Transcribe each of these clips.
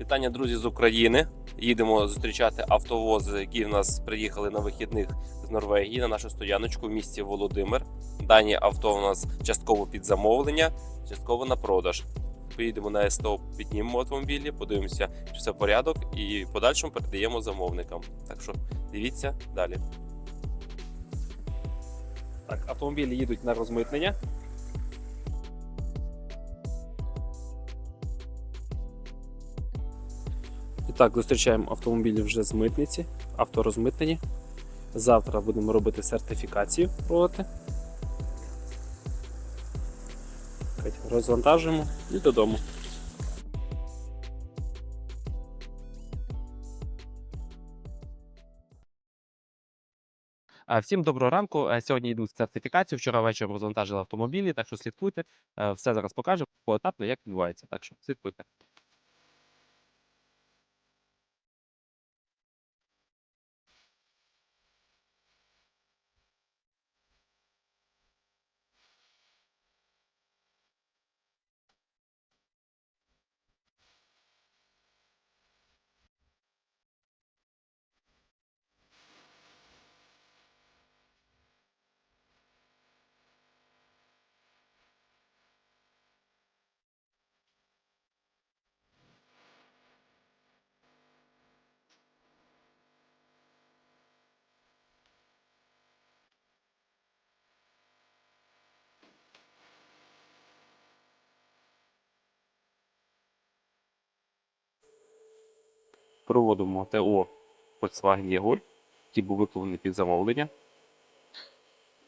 Вітання, друзі, з України. Їдемо зустрічати автовози, які в нас приїхали на вихідних з Норвегії на нашу стояночку в місті Володимир. Дані авто у нас частково під замовлення, частково на продаж. Поїдемо на СТО, піднімемо автомобілі, подивимося, чи все порядок, і в подальшому передаємо замовникам. Так що дивіться далі. Так, автомобілі їдуть на розмитнення. І так, зустрічаємо автомобілі вже з митниці, авторозмитнені. Завтра будемо робити сертифікацію проводити. Розвантажуємо і додому. Е, Всім доброго ранку. Е, Сьогодні йдуть сертифікацію. Вчора ввечері розвантажили автомобілі, так що слідкуйте. Е, Все зараз покажу поетапно, як відбувається. Так що слідкуйте. Проводимо ТО Volkswagen Єгор, який був викликаний під замовлення.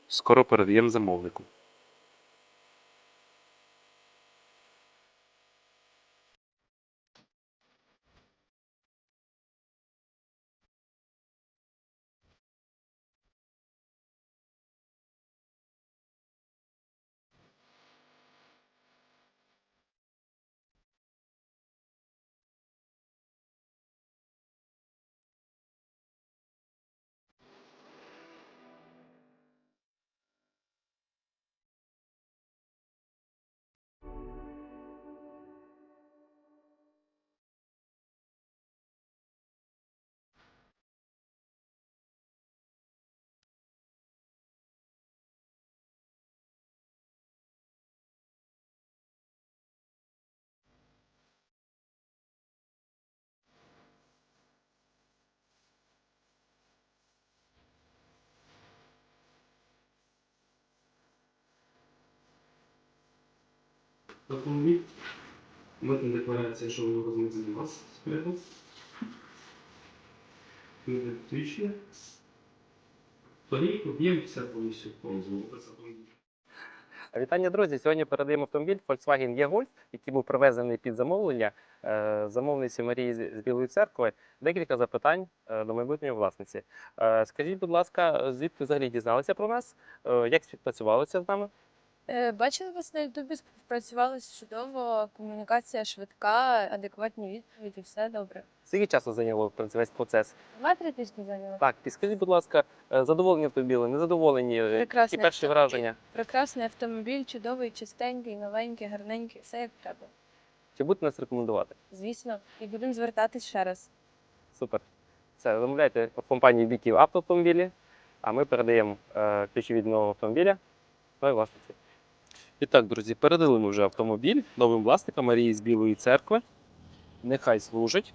Скоро передаємо замовнику. Автомобіль. Митна декларація, що ви розмитили вас спереду. Трічне. Торік об'єм все повністю повністю. Вітання, друзі! Сьогодні передаємо автомобіль Volkswagen E-Golf, який був привезений під замовлення е, замовниці Марії з Білої церкви. Декілька запитань е, до майбутньої власниці. Е, Скажіть, будь ласка, звідки взагалі дізналися про нас? Як співпрацювалися з нами? Е, Бачила вас на Ютубі, співпрацювали чудово, комунікація швидка, адекватні відповіді, все добре. Скільки часу зайняло весь процес? Два-три тижні зайняло. Так, підскажіть, будь ласка, е, задоволені автомобілем, незадоволені? Е, Прекрасний Які перші автомобіль. враження? Прекрасний автомобіль, чудовий, чистенький, новенький, гарненький, все як треба. Чи будете нас рекомендувати? Звісно, і будемо звертатись ще раз. Супер. Все, замовляйте в компанії Біків автоавтомобілі, а ми передаємо е, ключі від нового автомобіля новій власниці. І так, друзі, передали ми вже автомобіль новим власникам Марії з Білої церкви. Нехай служить.